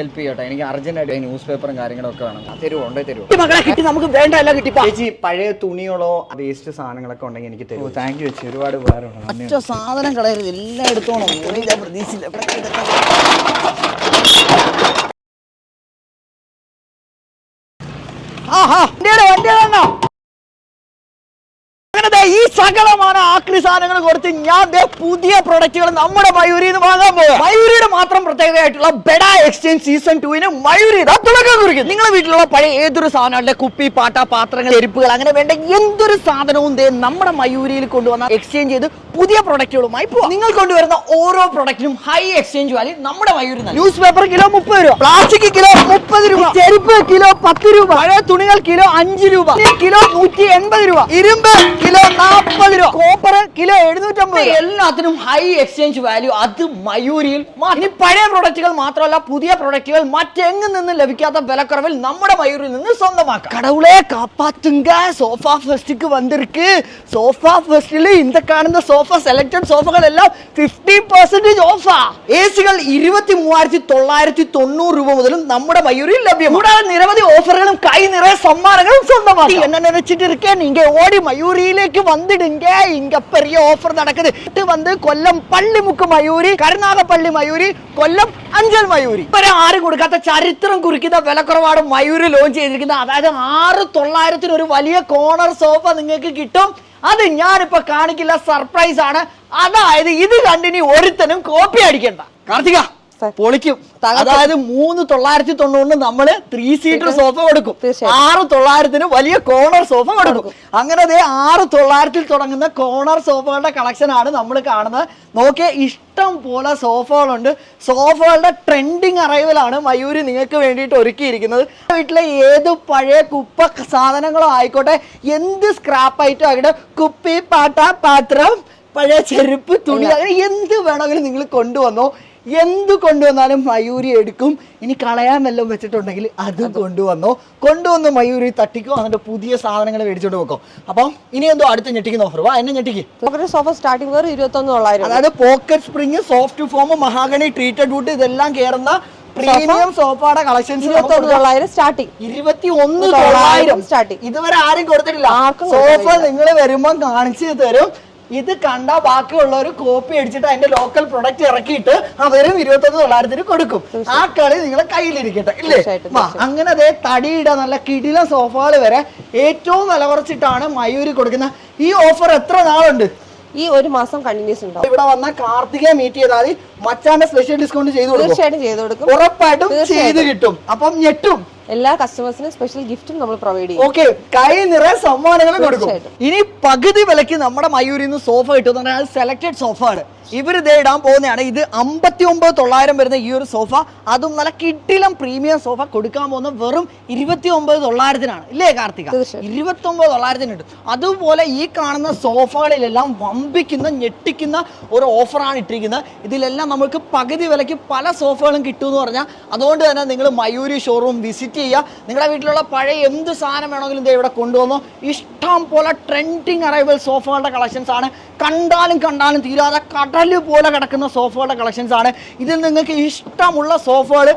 Help ചെയ്യട്ടെ. എനിക്ക് urgent ആയിട്ട് ന്യൂസ് പേപ്പറും കാര്യങ്ങളും ഒക്കെ വേണം. തരുമോ ഉണ്ടേ തരുമോ മകളെ കിട്ടി നമുക്ക് വേണ്ട എല്ലാം കിട്ടി. ചേച്ചി പഴയ തുണികളോ വേസ്റ്റ് സാധനങ്ങളൊക്കെ ഉണ്ടെങ്കിൽ എനിക്ക് തരുമോ താങ്ക് യു ചേച്ചി. ഒരുപാട് ഉപകാരമുണ്ട്. സാധനം കളയരുത്. എല്ലാം എടുത്തോണം. പ്രതീക്ഷയില്ല ആഹാ. ഈ ആക്രി സാധനങ്ങൾ കൊടുത്ത് ഞാൻ പുതിയ പ്രൊഡക്റ്റുകൾ നമ്മുടെ മയൂരിയിൽ നിന്ന് വാങ്ങാൻ പോകാം മയൂരിയുടെ മാത്രം പ്രത്യേകമായിട്ടുള്ള ബെഡ എക്സ്ചേഞ്ച് സീസൺ ടുവിന് മയൂരി തുടക്കം കുറിക്കും നിങ്ങളുടെ വീട്ടിലുള്ള പഴയ ഏതൊരു സാധനങ്ങളുടെ കുപ്പി പാട്ട പാത്രങ്ങൾ എരിപ്പുകൾ അങ്ങനെ വേണ്ട എന്തൊരു സാധനവും ദേ നമ്മുടെ മയൂരിയിൽ കൊണ്ടുവന്ന എക്സ്ചേഞ്ച് ചെയ്ത് പുതിയ പ്രൊഡക്റ്റുകളുമായി പോകും നിങ്ങൾ കൊണ്ടുവരുന്ന ഓരോ പ്രൊഡക്റ്റിനും ഹൈ എക്സ്ചേഞ്ച് വാല്യൂ നമ്മുടെ മയൂരി ന്യൂസ് പേപ്പർ കിലോ മുപ്പത് രൂപ. പ്ലാസ്റ്റിക് കിലോ മുപ്പത് രൂപ. ചെരുപ്പ് കിലോ പത്ത് രൂപ. പഴയ തുണികൾ കിലോ അഞ്ച് രൂപ. കിലോ നൂറ്റി എൺപത് രൂപ. ഇരുമ്പ് കിലോ നാൽപ്പത് രൂപ. കോപ്പർ കിലോ എല്ലാത്തിനും ഹൈ എക്സ്ചേഞ്ച് വാല്യൂ അത് മയൂരിയിൽ ഇനി പഴയ പ്രൊഡക്റ്റുകൾ മാത്രമല്ല പുതിയ പ്രൊഡക്റ്റുകൾ മറ്റെങ്ങു നിന്നും ലഭിക്കാത്ത വിലക്കുറവിൽ നമ്മുടെ മയൂരിൽ നിന്ന് സ്വന്തമാക്കാം. കടവുളെ കാപ്പാത്തുങ്ക സോഫ ഫെസ്റ്റിക്ക് വന്നിരിക്ക്. സോഫ ഫെസ്റ്റിൽ ഇന്ന് കാണുന്ന സോഫ സെലക്ടഡ് സോഫകളെല്ലാം ഫിഫ്റ്റി പെർസെന്റേജ് ഓഫാ. എ സികൾ ഇരുപത്തി മൂവായിരത്തി തൊള്ളായിരത്തി തൊണ്ണൂറ് രൂപ മുതലും നമ്മുടെ മയൂരിൽ ലഭ്യം കൂടാതെ നിരവധി ഓഫറുകളും കൈ നിറയെ സമ്മാനങ്ങളും സ്വന്തമാക്കി. എന്നെ നിറച്ചിട്ടിരിക്കാൻ നിങ്ങൾ ഓടി മയൂരിയിലേക്ക് വന്ന് வந்திடுங்க இங்க பெரிய ஆஃபர் நடக்குது இது வந்து கொல்லம் പള്ളിമുക്ക് മയൂരി കരുനാഗപ്പള്ളി മയൂരി കൊല്ലം അഞ്ചൽ മയൂരി ഇവരെ ആരും കൊടുക്കാത്ത ചരിത്രം കുറിക്കുന്ന വിലക്കുറവാണ് മയൂരി ലോഞ്ച് ചെയ്തിരിക്കുന്നത് അതായത് ആറ് തൊള്ളായിരത്തിന് ഒരു വലിയ കോണർ സോഫ നിങ്ങൾക്ക് കിട്ടും അത് ഞാനിപ്പോ കാണിക്കില്ല സർപ്രൈസ് ആണ് അതായത് ഇത് കണ്ടിനി ഒരുത്തനും കോപ്പി അടിക്കണ്ട കാർത്തിക പൊളിക്കും. അതായത് മൂന്ന് തൊള്ളായിരത്തി തൊണ്ണൂറിന് നമ്മൾ ത്രീ സീറ്റർ സോഫ കൊടുക്കും. ആറ് തൊള്ളായിരത്തിന് വലിയ കോർണർ സോഫ കൊടുക്കും. അങ്ങനെ അതേ ആറ് തൊള്ളായിരത്തിൽ തുടങ്ങുന്ന കോർണർ സോഫകളുടെ കളക്ഷൻ ആണ് നമ്മൾ കാണുന്നത്. നോക്കിയ ഇഷ്ടം പോലെ സോഫകളുണ്ട് സോഫകളുടെ ട്രെൻഡിങ് അറൈവലാണ് മയൂരി നിങ്ങൾക്ക് വേണ്ടിയിട്ട് ഒരുക്കിയിരിക്കുന്നത്. വീട്ടിലെ ഏത് പഴയ കുപ്പ സാധനങ്ങളോ ആയിക്കോട്ടെ എന്ത് സ്ക്രാപ്പ് ഐറ്റം ആയിക്കോട്ടെ കുപ്പി പാട്ട പാത്രം പഴയ ചെരുപ്പ് തുണി അങ്ങനെ എന്ത് വേണമെങ്കിലും നിങ്ങൾ കൊണ്ടുവന്നോ. എന്ത് കൊണ്ടുവന്നാലും മയൂരി എടുക്കും. ഇനി കളയാൻ വല്ലതും വെച്ചിട്ടുണ്ടെങ്കിൽ അത് കൊണ്ടുവന്നോ. കൊണ്ടുവന്ന് മയൂരി തട്ടിക്കോ അതിന്റെ പുതിയ സാധനങ്ങൾ മേടിച്ചോണ്ട് വെക്കോ അപ്പം ഇനി എന്തോ അടുത്ത് ഞെട്ടിക്കുന്ന ഓഫർ വാ എന്നെ ഞെട്ടിക്ക്? സോഫ സ്റ്റാർട്ടിംഗ് വെറും ഇരുപത്തൊന്ന് തൊള്ളായിരം അതായത് pocket spring soft foam mahogany treated wood ഇതെല്ലാം കേറുന്ന പ്രീമിയം സോഫയുടെ കളക്ഷൻസ് സ്റ്റാർട്ടിംഗ് ഇരുപത്തി ഒന്ന് തൊള്ളായിരം. തൊള്ളായിരം ഇതുവരെ ആരും കൊടുത്തിട്ടില്ല. സോഫ നിങ്ങൾ വരുമ്പോൾ കാണിച്ചു തരും. ഇത് കണ്ട ബാക്കിയുള്ളവർ കോപ്പി അടിച്ചിട്ട് അതിന്റെ ലോക്കൽ പ്രൊഡക്റ്റ് ഇറക്കിയിട്ട് അവരും ഇരുപത്തൊന്ന് തൊള്ളായിരത്തിന് കൊടുക്കും. ആ കളി നിങ്ങളെ കയ്യിലിരിക്കട്ടെ ഇല്ലേ? വാ, അങ്ങനെ അതേ തടിയിട നല്ല കിടില സോഫകൾ വരെ ഏറ്റവും വില കുറച്ചിട്ടാണ് മയൂരി കൊടുക്കുന്ന ഈ ഓഫർ എത്ര നാളുണ്ട്? ഈ ഒരു മാസം കണ്ടിന്യൂസ് ഉണ്ടാവും. ഇവിടെ വന്ന കാർത്തികയെ മീറ്റ് ചെയ്താൽ മച്ചാന്റെ സ്പെഷ്യൽ ഡിസ്കൗണ്ട് ചെയ്തു തീർച്ചയായിട്ടും ചെയ്തു കൊടുക്കും. ഉറപ്പായിട്ടും ചെയ്ത് കിട്ടും. അപ്പം ഞെട്ടും. എല്ലാ കസ്റ്റമേഴ്സിനും സ്പെഷ്യൽ ഗിഫ്റ്റും നമ്മൾ പ്രൊവൈഡ് ചെയ്യും. ഓക്കെ കൈ നിറയെ സമ്മാനങ്ങൾ കൊടുക്കും. ഇനി പകുതി വിലക്ക് നമ്മുടെ മയൂരിൽ നിന്ന് സോഫ കിട്ടും അത് സെലക്ടഡ് സോഫ ആണ്. ഇവർ ഇതേ ഇടാൻ പോകുന്നതാണ്. ഇത് അമ്പത്തി ഒമ്പത് തൊള്ളായിരം വരുന്ന ഈ ഒരു സോഫ അതും നല്ല കിട്ടിലും പ്രീമിയം സോഫ കൊടുക്കാൻ പോകുന്ന വെറും ഇരുപത്തി ഒമ്പത് തൊള്ളായിരത്തിനാണ്. ഇല്ലേ കാർത്തിക. ഇരുപത്തി ഒമ്പത് തൊള്ളായിരത്തിന് കിട്ടും. അതുപോലെ ഈ കാണുന്ന സോഫകളിലെല്ലാം വമ്പിക്കുന്ന ഞെട്ടിക്കുന്ന ഒരു ഓഫറാണ് ഇട്ടിരിക്കുന്നത്. ഇതിലെല്ലാം നമുക്ക് പകുതി വിലയ്ക്ക് പല സോഫകളും കിട്ടുമെന്ന് പറഞ്ഞാൽ അതുകൊണ്ട് തന്നെ നിങ്ങൾ മയൂരി ഷോറൂം വിസിറ്റ് ചെയ്യുക നിങ്ങളുടെ വീട്ടിലുള്ള പഴയ എന്ത് സാധനം വേണമെങ്കിലും ദേ ഇവിടെ കൊണ്ടുവന്നോ. ഇഷ്ടം പോലെ ട്രെൻഡിങ് അറൈവൽ സോഫകളുടെ കളക്ഷൻസ് ആണ്. കണ്ടാലും കണ്ടാലും തീരാതെ കടൽ പോലെ കിടക്കുന്ന സോഫകളുടെ കളക്ഷൻസ് ആണ്. ഇതിൽ നിങ്ങൾക്ക് ഇഷ്ടമുള്ള സോഫകൾ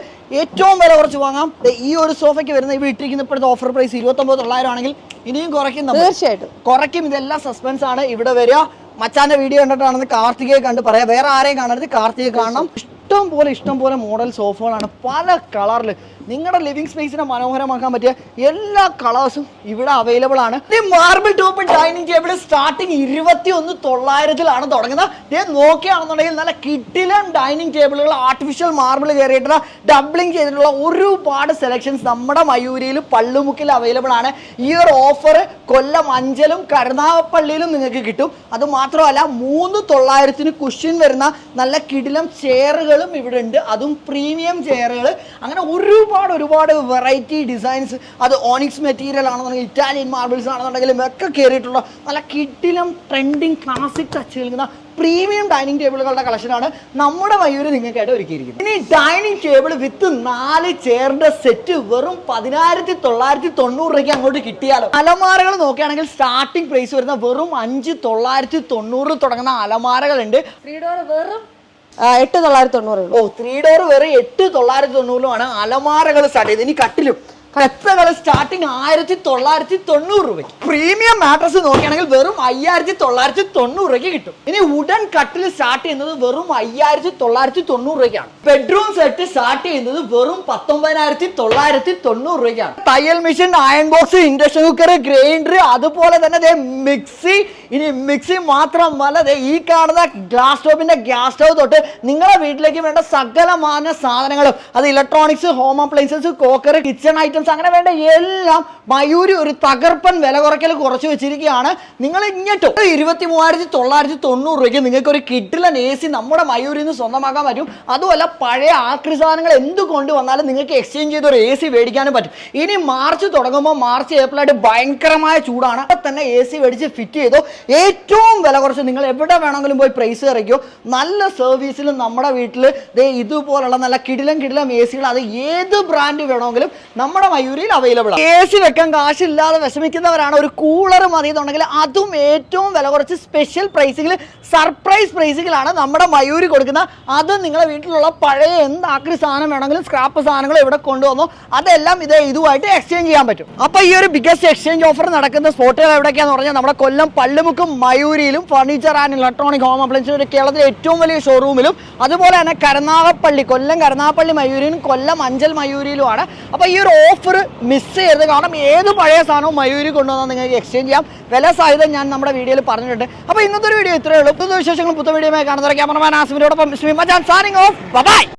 ഏറ്റവും വില കുറച്ച് വാങ്ങാം. ഈ ഒരു സോഫയ്ക്ക് വരുന്ന ഇവിടെ ഇട്ടിരിക്കുന്ന ഇപ്പോഴത്തെ ഓഫർ പ്രൈസ് ഇരുപത്തൊമ്പത് തൊള്ളായിരം ആണെങ്കിൽ ഇനിയും കുറയ്ക്കും തീർച്ചയായിട്ടും. കുറയ്ക്കും. ഇതെല്ലാം സസ്പെൻസ് ആണ്. ഇവിടെ വരിക. മച്ചാന്റെ വീഡിയോ കണ്ടിട്ടാണെന്ന് കാർത്തികയെ കണ്ട് പറയാം. വേറെ ആരെയും കാണരുത്. കാർത്തികയെ കാണണം. ഇഷ്ടം പോലെ ഇഷ്ടം പോലെ മോഡൽ സോഫകളാണ് പല കളറിൽ നിങ്ങളുടെ ലിവിംഗ് സ്പേസിനെ മനോഹരമാക്കാൻ പറ്റിയ എല്ലാ കളേഴ്സും ഇവിടെ അവൈലബിൾ ആണ്. Marble top dining table starting ഇരുപത്തി ഒന്ന് തൊള്ളായിരത്തിലാണ് തുടങ്ങുന്നത്. ദേ നോക്കുകയാണെന്നുണ്ടെങ്കിൽ നല്ല കിട്ടിലൻ ഡൈനിങ് ടേബിളുകൾ ആർട്ടിഫിഷ്യൽ മാർബിൾ കയറിയിട്ടുള്ള ഡബ്ലിങ് ചെയ്തിട്ടുള്ള ഒരുപാട് സെലക്ഷൻസ് നമ്മുടെ മയൂരിയിൽ പള്ളുമുക്കിൽ അവൈലബിൾ ആണ്. ഈ ഒരു ഓഫർ കൊല്ലം അഞ്ചലും കരുനാഗപ്പള്ളിയിലും നിങ്ങൾക്ക് കിട്ടും. അത് മാത്രമല്ല മൂന്ന് തൊള്ളായിരത്തിന് കുഷ്യൻ വരുന്ന നല്ല കിടിലം ചെയറുകളും ഇവിടെ ഉണ്ട്. അതും പ്രീമിയം ചെയറുകൾ അങ്ങനെ ഒരുപാട് ഒരുപാട് വെറൈറ്റി ഡിസൈൻസ് അത് ഓണിക്സ് മെറ്റീരിയൽ ആണെന്നുണ്ടെങ്കിൽ ഇറ്റാലിയൻ മാർബിൾസ് ആണെന്നുണ്ടെങ്കിലും ഒക്കെ കയറിയിട്ടുള്ള നല്ല കിട്ടിലും ട്രെൻഡിങ് ക്ലാസിക് ടച്ച് നൽകുന്ന പ്രീമിയം ഡൈനിങ് ടേബിളുകളുടെ കളക്ഷനാണ് നമ്മുടെ മയൂര് നിങ്ങൾക്കായിട്ട് ഒരുക്കിയിരിക്കുന്നത്. ഇനി ഡൈനിങ് ടേബിൾ വിത്ത് നാല് ചെയറിന്റെ സെറ്റ് വെറും പതിനായിരത്തി തൊള്ളായിരത്തി തൊണ്ണൂറ് രൂപയ്ക്ക് അങ്ങോട്ട് കിട്ടിയാലോ? അലമാരകൾ നോക്കുകയാണെങ്കിൽ സ്റ്റാർട്ടിംഗ് പ്രൈസ് വരുന്ന വെറും അഞ്ച് തൊള്ളായിരത്തി തൊണ്ണൂറ് തുടങ്ങുന്ന അലമാരകളുണ്ട്. വെറും എട്ട് തൊള്ളായിരത്തി തൊണ്ണൂറ് ഓ ത്രീ ഡോർ വെറും എട്ട് തൊള്ളായിരത്തി തൊണ്ണൂറിലുമാണ് അലമാരകൾ സ്റ്റാർട്ട് ചെയ്ത് ഇനി കട്ടിലും. കത്തകൾ സ്റ്റാർട്ടിങ് ആയിരത്തി തൊള്ളായിരത്തി തൊണ്ണൂറ് രൂപയ്ക്ക്. പ്രീമിയം മാട്രസ് നോക്കുകയാണെങ്കിൽ വെറും അയ്യായിരത്തി തൊള്ളായിരത്തി തൊണ്ണൂറ് രൂപയ്ക്ക് കിട്ടും. ഇനി ഉടൻ കട്ടിൽ സ്റ്റാർട്ട് ചെയ്യുന്നത് വെറും അയ്യായിരത്തി തൊള്ളായിരത്തി തൊണ്ണൂറ് രൂപയ്ക്കാണ്. ബെഡ്റൂം സെറ്റ് സ്റ്റാർട്ട് ചെയ്യുന്നത് വെറും പത്തൊമ്പതിനായിരത്തി തൊള്ളായിരത്തി തൊണ്ണൂറ് രൂപയ്ക്കാണ്. തയ്യൽ machine iron box induction cooker grinder അതുപോലെ തന്നെ മിക്സി ഇനി മിക്സി മാത്രമല്ല ഈ കാണുന്ന ഗ്ലാസ് സ്റ്റോപ്പിന്റെ ഗ്യാസ് സ്റ്റവ് തൊട്ട് നിങ്ങളുടെ വീട്ടിലേക്ക് വേണ്ട സകലമാന സാധനങ്ങളും. അത് electronics home appliances cooker kitchen items അങ്ങനെ വേണ്ട എല്ലാം മയൂരി ഒരു തകർപ്പൻ വില കുറയ്ക്കൽ കുറച്ച് വെച്ചിരിക്കുകയാണ്. നിങ്ങൾ ഇങ്ങോട്ടോ ഇരുപത്തി മൂവായിരത്തി തൊള്ളായിരത്തി തൊണ്ണൂറ് രൂപയ്ക്ക് നിങ്ങൾക്ക് ഒരു കിഡിലൻ എ സി നമ്മുടെ മയൂരിൽ നിന്ന് സ്വന്തമാക്കാൻ പറ്റും. അതുമല്ല പഴയ ആക്രി സാധനങ്ങൾ എന്ത് കൊണ്ടുവന്നാലും നിങ്ങൾക്ക് എക്സ്ചേഞ്ച് ചെയ്ത് ഒരു എ സി മേടിക്കാനും പറ്റും. ഇനി മാർച്ച് തുടങ്ങുമ്പോൾ മാർച്ച് ഏപ്രിൽ ആയിട്ട് ഭയങ്കരമായ ചൂടാണ്. അപ്പൊ തന്നെ എ സി മേടിച്ച് ഫിറ്റ് ചെയ്തോ. ഏറ്റവും വില കുറച്ച് നിങ്ങൾ എവിടെ വേണമെങ്കിലും പോയി പ്രൈസ് ഇറക്കിയോ നല്ല സർവീസിൽ നമ്മുടെ വീട്ടിൽ ദേ ഇതുപോലുള്ള നല്ല കിടിലം കിടിലം എ സികൾ അത് ഏത് ബ്രാൻഡ് വേണമെങ്കിലും നമ്മുടെ മയൂരിയിൽ അവൈലബിൾ ആണ്. എ സി വെക്കാൻ കാശില്ലാതെ വിഷമിക്കുന്നവരാണ്. ഒരു കൂളർ മതി എന്നുണ്ടെങ്കിൽ അതും ഏറ്റവും വില കുറച്ച് സ്പെഷ്യൽ പ്രൈസിങ്ങിൽ സർപ്രൈസ് പ്രൈസിങ്ങിലാണ് നമ്മുടെ മയൂരി കൊടുക്കുന്ന അത് നിങ്ങളുടെ വീട്ടിലുള്ള പഴയ എന്ത് സാധനം വേണമെങ്കിലും സ്ക്രാപ്പ് സാധനങ്ങൾ ഇവിടെ കൊണ്ടുവന്നു അതെല്ലാം ഇത് ഇതുമായിട്ട് എക്സ്ചേഞ്ച് ചെയ്യാൻ പറ്റും. അപ്പൊ ഈ ഒരു ബിഗസ്റ്റ് എക്സ്ചേഞ്ച് ഓഫർ നടക്കുന്ന സ്പോട്ടുകൾ എവിടെയൊക്കെയാന്ന് പറഞ്ഞാൽ നമ്മുടെ കൊല്ലം പള്ളിമുക്കും മയൂരിയിലും ഫർണിച്ചർ ആൻഡ് ഇലക്ട്രോണിക് ഹോം അപ്ലയൻസിന്റെ കേരളത്തിലെ ഏറ്റവും വലിയ ഷോറൂമിലും അതുപോലെ തന്നെ കരുനാഗപ്പള്ളി കൊല്ലം കരുനാഗപ്പള്ളി മയൂരിയിലും കൊല്ലം അഞ്ചൽ മയൂരിയിലുമാണ്. അപ്പോൾ ഈ ഒരു ഓഫർ മിസ് ചെയ്യരുത്. കാരണം ഏത് പഴയ സാധനവും മയൂരി കൊണ്ടുവന്നാൽ നിങ്ങൾക്ക് എക്സ്ചേഞ്ച് ചെയ്യാം. വില സാധ്യത ഞാൻ നമ്മുടെ വീഡിയോയിൽ പറഞ്ഞിട്ടുണ്ട്. അപ്പോൾ ഇന്നത്തെ ഒരു വീഡിയോ ഇത്രയേ ഉള്ളൂ. പുതിയ വിശേഷങ്ങളും പുതിയ വീഡിയോ കാണുന്ന ക്യാമറമാൻ ആസിമിനോടൊപ്പം സാനിങ് ഓഫ് ബൈ